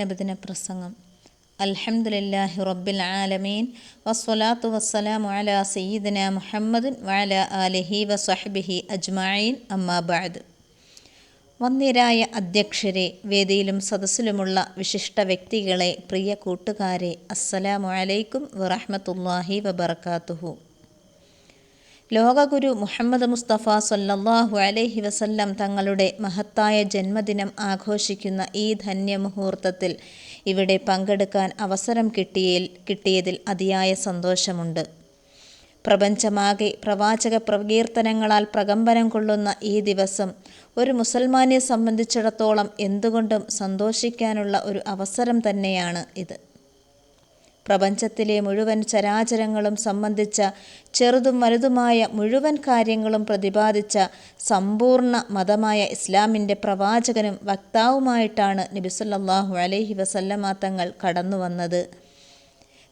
നബിദിന പ്രസംഗം. അൽഹംദുലില്ലാഹി റബ്ബിൽ ആലമീൻ. വസ്വലാത്തു വസ്സലാമു അലാ സയ്യിദന മുഹമ്മദിൻ വഅല ആലിഹി വസഹബിഹി അജ്മായിൻ അമ്മാബാദ് ബഅദ്. വന്യരായ അധ്യക്ഷരെ വേദിയിലും സദസ്സിലുമുള്ള വിശിഷ്ട വ്യക്തികളെ പ്രിയ കൂട്ടുകാരെ അസ്സലാമു അലൈക്കും വറഹ്മത്തുള്ളാഹി വബർക്കാത്തുഹു ലോകഗുരു മുഹമ്മദ് മുസ്തഫ സല്ലല്ലാഹു അലൈഹി വസല്ലം തങ്ങളുടെ മഹത്തായ ജന്മദിനം ആഘോഷിക്കുന്ന ഈ ധന്യമുഹൂർത്തത്തിൽ ഇവിടെ പങ്കെടുക്കാൻ അവസരം കിട്ടിയതിൽ കിട്ടിയതിൽ അതിയായ സന്തോഷമുണ്ട്. പ്രപഞ്ചമാകെ പ്രവാചക പ്രകീർത്തനങ്ങളാൽ പ്രകമ്പനം കൊള്ളുന്ന ഈ ദിവസം ഒരു മുസൽമാനെ സംബന്ധിച്ചിടത്തോളം എന്തുകൊണ്ടും സന്തോഷിക്കാനുള്ള ഒരു അവസരം തന്നെയാണ് ഇത്. പ്രപഞ്ചത്തിലെ മുഴുവൻ ചരാചരങ്ങളും സംബന്ധിച്ച ചെറുതും വലുതുമായ മുഴുവൻ കാര്യങ്ങളും പ്രതിപാദിച്ച സമ്പൂർണ മതമായ ഇസ്ലാമിന്റെ പ്രവാചകനും വക്താവുമായിട്ടാണ് നബിസല്ലാഹു അലൈഹി വസല്ലമ തങ്ങൾ കടന്നു വന്നത്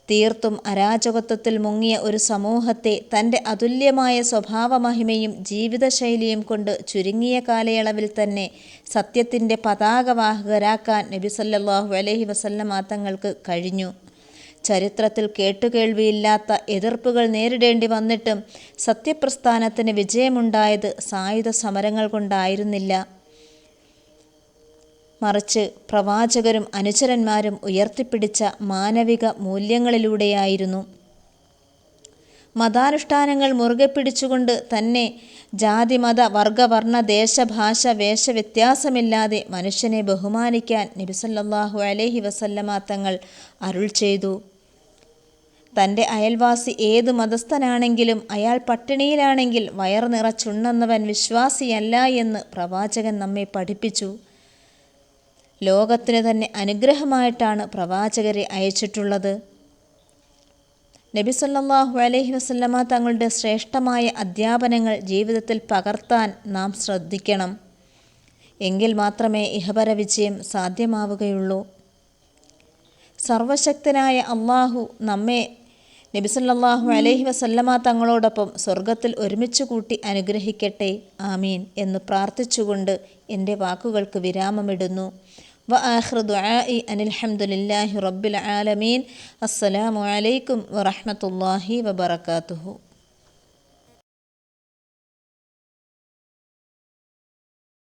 തീർത്തും അരാജകത്വത്തിൽ മുങ്ങിയ ഒരു സമൂഹത്തെ തന്റെ അതുല്യമായ സ്വഭാവമഹിമയും ജീവിതശൈലിയും കൊണ്ട് ചുരുങ്ങിയ കാലയളവിൽ തന്നെ സത്യത്തിന്റെ പതാകവാഹകരാക്കാൻ നബിസല്ലാഹു അലഹി അലൈഹി വസല്ലമ തങ്ങൾക്ക് കഴിഞ്ഞു. ചരിത്രത്തിൽ കേട്ടുകേൾവിയില്ലാത്ത എതിർപ്പുകൾ നേരിടേണ്ടി വന്നിട്ടും സത്യപ്രസ്ഥാനത്തിന് വിജയമുണ്ടായത് സായുധ സമരങ്ങൾ കൊണ്ടായിരുന്നില്ല. മറിച്ച് പ്രവാചകരും അനുചരന്മാരും ഉയർത്തിപ്പിടിച്ച മാനവിക മൂല്യങ്ങളിലൂടെയായിരുന്നു. മതാനുഷ്ഠാനങ്ങൾ മുറുകെ പിടിച്ചുകൊണ്ട് തന്നെ ജാതി മത വർഗവർണ ദേശഭാഷ വേഷ വ്യത്യാസമില്ലാതെ മനുഷ്യനെ ബഹുമാനിക്കാൻ നബിസല്ലാഹു അലൈഹി വസല്ലമാ തങ്ങൾ അരുൾ ചെയ്തു. തന്റെ അയൽവാസി ഏത് മതസ്ഥനാണെങ്കിലും അയാൾ പട്ടിണിയിലാണെങ്കിൽ വയർ നിറച്ചുണ്ണുന്നവൻ വിശ്വാസിയല്ല എന്ന് പ്രവാചകൻ നമ്മെ പഠിപ്പിച്ചു. ലോകത്തിന് തന്നെ അനുഗ്രഹമായിട്ടാണ് പ്രവാചകരെ അയച്ചിട്ടുള്ളത്. നബി സല്ലാഹു അലൈഹി വസല്ലമ തങ്ങളുടെ ശ്രേഷ്ഠമായ അധ്യാപനങ്ങൾ ജീവിതത്തിൽ പകർത്താൻ നാം ശ്രദ്ധിക്കണം. എങ്കിൽ മാത്രമേ ഇഹപര വിജയം സാധ്യമാവുകയുള്ളൂ. സർവശക്തനായ അള്ളാഹു നമ്മെ നബിസല്ലാഹു അലഹി വസല്ലമ തങ്ങളോടൊപ്പം സ്വർഗത്തിൽ ഒരുമിച്ച് കൂട്ടി അനുഗ്രഹിക്കട്ടെ ആമീൻ എന്ന് പ്രാർത്ഥിച്ചുകൊണ്ട് എന്റെ വാക്കുകൾക്ക് വിരാമമിടുന്നു. വ ആഹ്റ ദുആഇ അനിൽഹമുല്ലാഹി റബ്ബിൽ ആലമീൻ. അസ്സലാമു അലൈക്കും വറഹമത്തല്ലാഹി വബർക്കാത്തുഹു